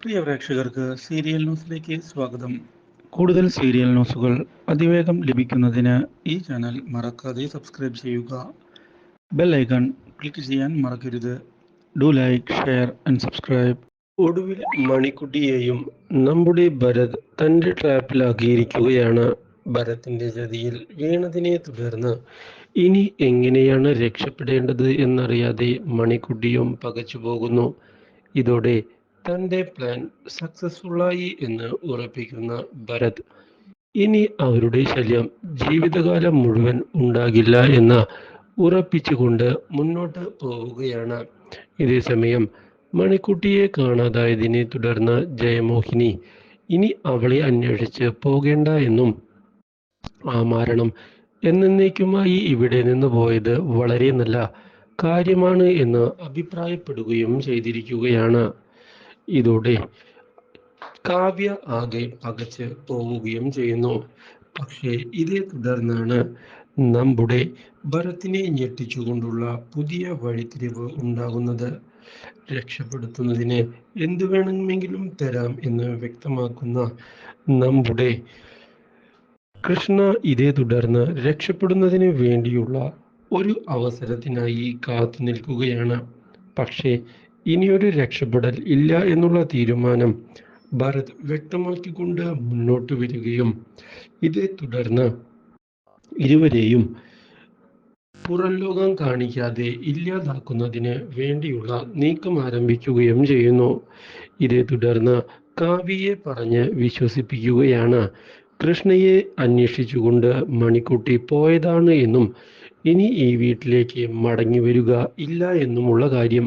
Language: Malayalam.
പ്രിയ പ്രേക്ഷകർക്ക് സീരിയൽ ന്യൂസിലേക്ക് സ്വാഗതം. കൂടുതൽ സീരിയൽ ന്യൂസുകൾ അതിവേഗം ലഭിക്കുന്നതിന് ഈ ചാനൽ മറക്കാതെ സബ്സ്ക്രൈബ് ചെയ്യുക. ബെൽ ഐക്കൺ ക്ലിക്ക് ചെയ്യാൻ മറക്കരുത്. Do like share and subscribe. ഒടുവിൽ മണിക്കുട്ടിയെയും നമ്മുടെ ഭരത് തന്റെ ട്രാപ്പിലാക്കിയിരിക്കുകയാണ്. ഭരത്തിന്റെ ഗതിയിൽ വീണതിനെ തുടർന്ന് ഇനി എങ്ങനെയാണ് രക്ഷപ്പെടേണ്ടത് എന്നറിയാതെ മണിക്കുട്ടിയും പകച്ചു പോകുന്നു ഇതോടെ തന്റെ പ്ലാൻ സക്സസ്ഫുള്ളായി എന്ന് ഉറപ്പിക്കുന്ന ഭരത് ഇനി അവരുടെ ശല്യം ജീവിതകാലം മുഴുവൻ ഉണ്ടാകില്ല എന്ന് ഉറപ്പിച്ചുകൊണ്ട് മുന്നോട്ട് പോവുകയാണ്. ഇതേസമയം മണിക്കുട്ടിയെ കാണാതായതിനെ തുടർന്ന് ജയമോഹിനി ഇനി അവളെ അന്വേഷിച്ച് പോകേണ്ട എന്നും ആ മാരണം എന്നേക്കുമായി ഇവിടെ നിന്ന് പോയത് വളരെ നല്ല കാര്യമാണ് എന്ന് അഭിപ്രായപ്പെടുകയും ചെയ്തിരിക്കുകയാണ്. ഇതോടെ കാവ്യ ആകെ പകച്ച് പോവുകയും ചെയ്യുന്നു. പക്ഷേ ഇതേ തുടർന്നാണ് നമ്മുടെ ഭരത്തിനെ ഞെട്ടിച്ചുകൊണ്ടുള്ള പുതിയ വഴിത്തിരിവ് ഉണ്ടാകുന്നത്. രക്ഷപ്പെടുത്തുന്നതിന് എന്തു വേണമെങ്കിലും തരാം എന്ന് വ്യക്തമാക്കുന്ന നമ്മുടെ കൃഷ്ണ ഇതേ തുടർന്ന് രക്ഷപ്പെടുന്നതിന് വേണ്ടിയുള്ള ഒരു അവസരത്തിനായി കാത്തു നിൽക്കുകയാണ്. പക്ഷേ ഇനിയൊരു രക്ഷപ്പെടൽ ഇല്ല എന്നുള്ള തീരുമാനം ഭരത് വ്യക്തമാക്കിക്കൊണ്ട് മുന്നോട്ട് വരികയും ഇതേ തുടർന്ന് ഇരുവരെയും പുറം ലോകം കാണിക്കാതെ ഇല്ലാതാക്കുന്നതിന് വേണ്ടിയുള്ള നീക്കം ആരംഭിക്കുകയും ചെയ്യുന്നു. ഇതേ തുടർന്ന് കാവ്യയെ പറഞ്ഞ് വിശ്വസിപ്പിക്കുകയാണ്. കൃഷ്ണയെ അന്വേഷിച്ചുകൊണ്ട് മണിക്കുട്ടി പോയതാണ് എന്നും ഇനി ഈ വീട്ടിലേക്ക് മടങ്ങി വരിക ഇല്ല എന്നുമുള്ള കാര്യം